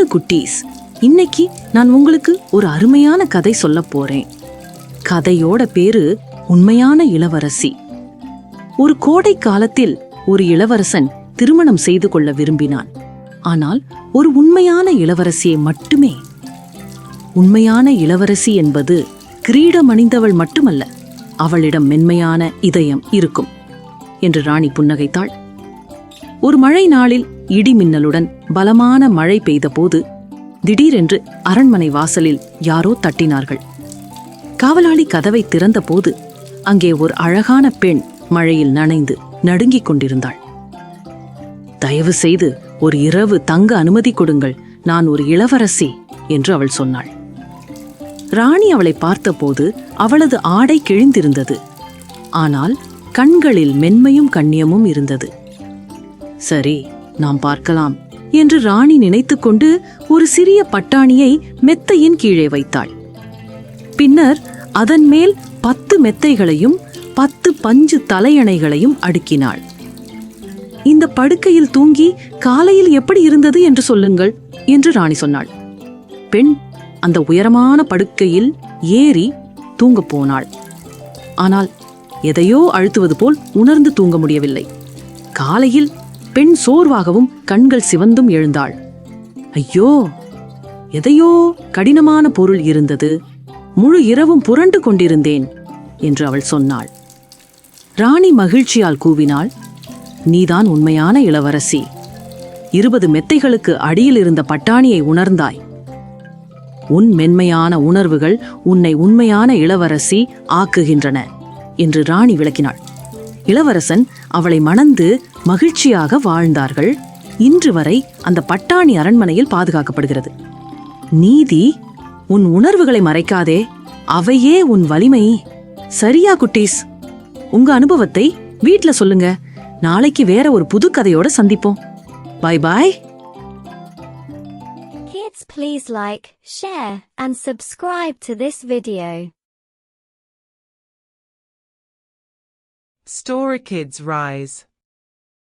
பொண்ணு குட்டீஸ் இன்னைக்கு நான் உங்களுக்கு ஒரு அருமையான கதை சொல்லப் போறேன். கதையோட பேரு உண்மையான இளவரசி. ஒரு கோடை காலத்தில் ஒரு இளவரசன் திருமணம் செய்து கொள்ள விரும்பினான். ஆனால் ஒரு உண்மையான இளவரசியை மட்டுமே. உண்மையான இளவரசி என்பது கிரீடம் அணிந்தவள் மட்டுமல்ல அவளிடம் மென்மையான இதயம் இருக்கும் என்று ராணி புன்னகைத்தாள். ஒரு மழை நாளில் இடி மின்னலுடன் பலமான மழை பெய்தபோது திடீரென்று அரண்மனை வாசலில் யாரோ தட்டினார்கள். காவலாளி கதவை திறந்தபோது அங்கே ஒரு அழகான பெண் மழையில் நனைந்து நடுங்கிக் கொண்டிருந்தாள். தயவு செய்து ஒரு இரவு தங்க அனுமதி கொடுங்கள் நான் ஒரு இளவரசி என்று அவள் சொன்னாள். ராணி அவளை பார்த்தபோது அவளது ஆடை கிழிந்திருந்தது. ஆனால் கண்களில் மென்மையும் கண்ணியமும் இருந்தது. சரி நாம் பார்க்கலாம் என்று ராணி நினைத்துக்கொண்டு ஒரு சிறிய பட்டாணியை மெத்தையின் கீழே வைத்தாள். பின்னர் அதன் மேல் பத்து மெத்தைகளையும் பத்து பஞ்சு தலையணைகளையும் அடுக்கினாள். இந்த படுக்கையில் தூங்கி காலையில் எப்படி இருந்தது என்று சொல்லுங்கள் என்று ராணி சொன்னாள். பெண் அந்த உயரமான படுக்கையில் ஏறி தூங்கப் போனாள். ஆனால் எதையோ அழுத்துவது போல் உணர்ந்து தூங்க முடியவில்லை. காலையில் பெண் சோர்வாகவும் கண்கள் சிவந்தும் எழுந்தாள். ஐயோ எதையோ கடினமான பொருள் இருந்தது. முழு இரவும் புரண்டு கொண்டிருந்தேன் என்று அவள் சொன்னாள். ராணி மகிழ்ச்சியால் கூவினாள். நீதான் உண்மையான இளவரசி. இருபது மெத்தைகளுக்கு அடியில் இருந்த பட்டாணியை உணர்ந்தாய். உன் மென்மையான உணர்வுகள் உன்னை உண்மையான இளவரசி ஆக்குகின்றன என்று ராணி விளக்கினாள். இளவரசன் அவளை மணந்து மகிழ்ச்சியாக வாழ்ந்தார்கள். இன்று வரை அந்த பட்டாணி அரண்மனையில் பாதுகாக்கப்படுகிறது. நீதி உன் உணர்வுகளை மறைக்காதே. அவையே உன் வலிமை. சரியா குட்டீஸ். உங்க அனுபவத்தை வீட்ல சொல்லுங்க. நாளைக்கு வேற ஒரு புது கதையோட சந்திப்போம். Bye bye Kids please like, share and subscribe to this video. Story Kids Rise.